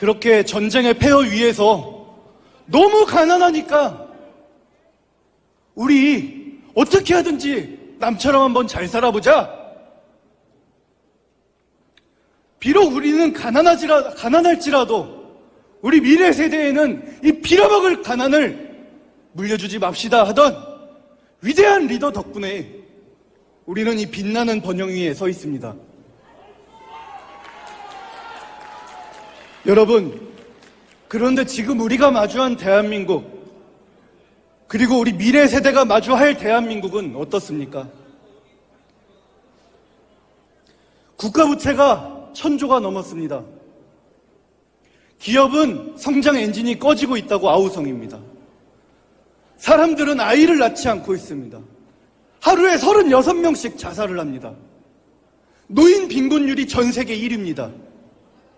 그렇게 전쟁의 폐허 위에서 너무 가난하니까 우리 어떻게 하든지 남처럼 한번 잘 살아보자. 비록 우리는 가난하지라, 가난할지라도 우리 미래 세대에는 이 빌어먹을 가난을 물려주지 맙시다 하던 위대한 리더 덕분에 우리는 이 빛나는 번영 위에 서 있습니다. 여러분, 그런데 지금 우리가 마주한 대한민국, 그리고 우리 미래 세대가 마주할 대한민국은 어떻습니까? 국가 부채가 천조가 넘었습니다. 기업은 성장 엔진이 꺼지고 있다고 아우성입니다. 사람들은 아이를 낳지 않고 있습니다. 하루에 36명씩 자살을 합니다. 노인 빈곤율이 전 세계 1위입니다.